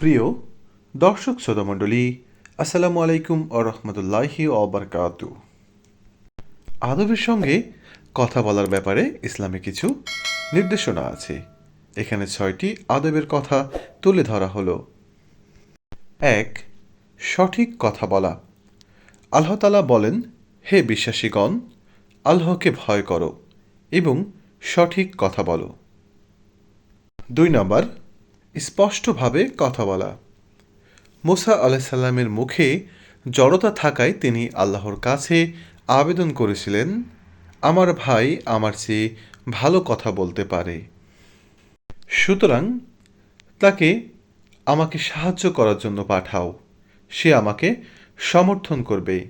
প্রিয় দর্শক শ্রোতামণ্ডলী, আসসালামু আলাইকুম ও রহমতুল্লাহি অবরকাতু আদবের সঙ্গে কথা বলার ব্যাপারে ইসলামে কিছু নির্দেশনা আছে। এখানে ছয়টি আদবের কথা তুলে ধরা হলো। এক, সঠিক কথা বলা। আল্লাহতালা বলেন, হে বিশ্বাসীগণ, আল্লাহকে ভয় করো এবং সঠিক কথা বলো। দুই নম্বর স্পষ্টভাবে কথা বলা। মুসা আলাইসাল্লামের মুখে জড়তা থাকায় তিনি আল্লাহর কাছে আবেদন করেছিলেন, আমার ভাই আমার চেয়ে ভালো কথা বলতে পারে। সুতরাং তাকে আমাকে সাহায্য করার জন্য পাঠাও। সে আমাকে সমর্থন করবে।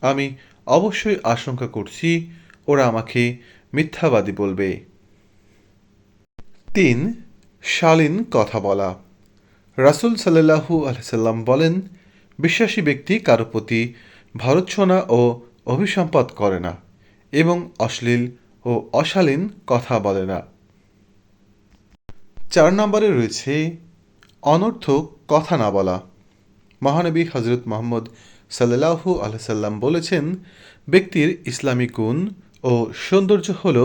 আমি অবশ্যই আশঙ্কা করছি, ওরা আমাকে মিথ্যাবাদী বলবে। তিন শালীন কথা বলা। রাসুল সাল্লাহু আলসাল্লাম বলেন, বিশ্বাসী ব্যক্তি কারও প্রতি ভরৎসনা ও অভিসম্পাদ করে না এবং অশ্লীল ও অশালীন কথা বলে না। চার নম্বরে রয়েছে, অনর্থক কথা না বলা। মহানবী হজরত মোহাম্মদ সাল্লাহু আলসাল্লাম বলেছেন, ব্যক্তির ইসলামী গুণ ও সৌন্দর্য হল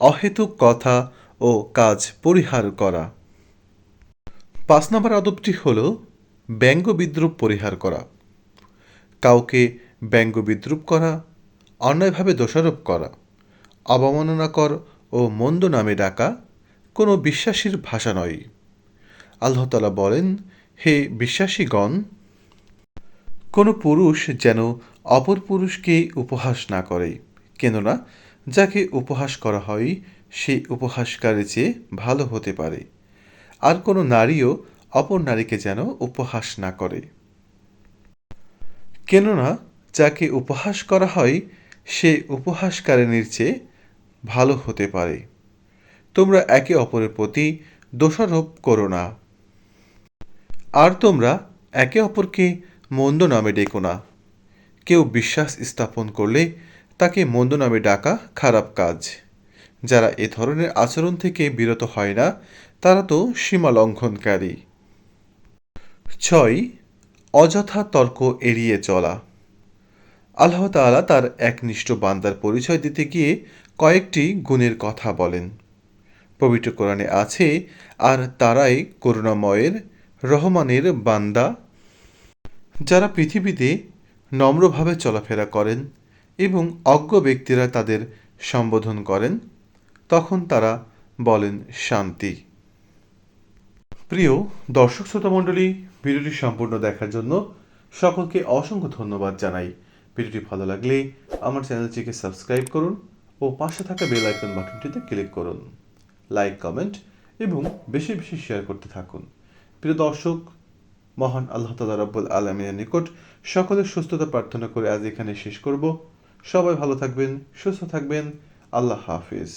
অহেতুক কথা ও কাজ পরিহার করা। পাঁচ নম্বর আদবটি হল ব্যঙ্গ বিদ্রুপ পরিহার করা। কাউকে ব্যঙ্গ বিদ্রুপ করা, অন্যায়ভাবে দোষারোপ করা, অবমাননাকর ও মন্দ নামে ডাকা কোনো বিশ্বাসীর ভাষা নয়। আল্লাহ তালা বলেন, হে বিশ্বাসীগণ, কোনো পুরুষ যেন অপর পুরুষকে উপহাস না করে, কেননা যাকে উপহাস করা হয় সে উপহাসকারী চেয়ে ভালো হতে পারে। আর কোনো নারীও অপর নারীকে যেন উপহাস না করে। কেননা, যাকে উপহাস করা হয়, সে উপহাসকারিনীর চেয়ে ভালো হতে পারে। তোমরা একে অপরের প্রতি দোষারোপ করো না। আর তোমরা একে অপরকে মন্দ নামে ডেকো না। কেউ বিশ্বাস স্থাপন করলে তাকে মন্দ নামে ডাকা খারাপ কাজ। যারা এ ধরনের আচরণ থেকে বিরত হয় না, তারা তো সীমা লঙ্ঘনকারী। ছয়, অযথা তর্ক এড়িয়ে চলা। আল্লাহ তাআলা তার একনিষ্ঠ বান্দার পরিচয় দিতে গিয়ে কয়েকটি গুণের কথা বলেন। পবিত্র কোরআনে আছে, আর তারাই করুণাময়ের রহমানের বান্দা। যারা পৃথিবীতে নম্রভাবে চলাফেরা করেন এবং অজ্ঞ ব্যক্তিরা তাদের সম্বোধন করেন তখন তারা বলেন শান্তি। প্রিয় দর্শক শ্রোতা মণ্ডলী, ভিডিওটি সম্পূর্ণ দেখার জন্য সকলকে অসংখ্য ধন্যবাদ জানাই। ভিডিওটি ভালো লাগলে আমার চ্যানেলটিকে সাবস্ক্রাইব করুন ও পাশে থাকা বেল আইকন বাটনটিতে ক্লিক করুন। লাইক, কমেন্ট এবং বেশি বেশি শেয়ার করতে থাকুন। প্রিয় দর্শক, মহান আল্লাহ তালা রব্বুল আলমিনের নিকট সকলের সুস্থতা প্রার্থনা করে আজ এখানে শেষ করব। সবাই ভালো থাকবেন, সুস্থ থাকবেন। আল্লাহ হাফিজ।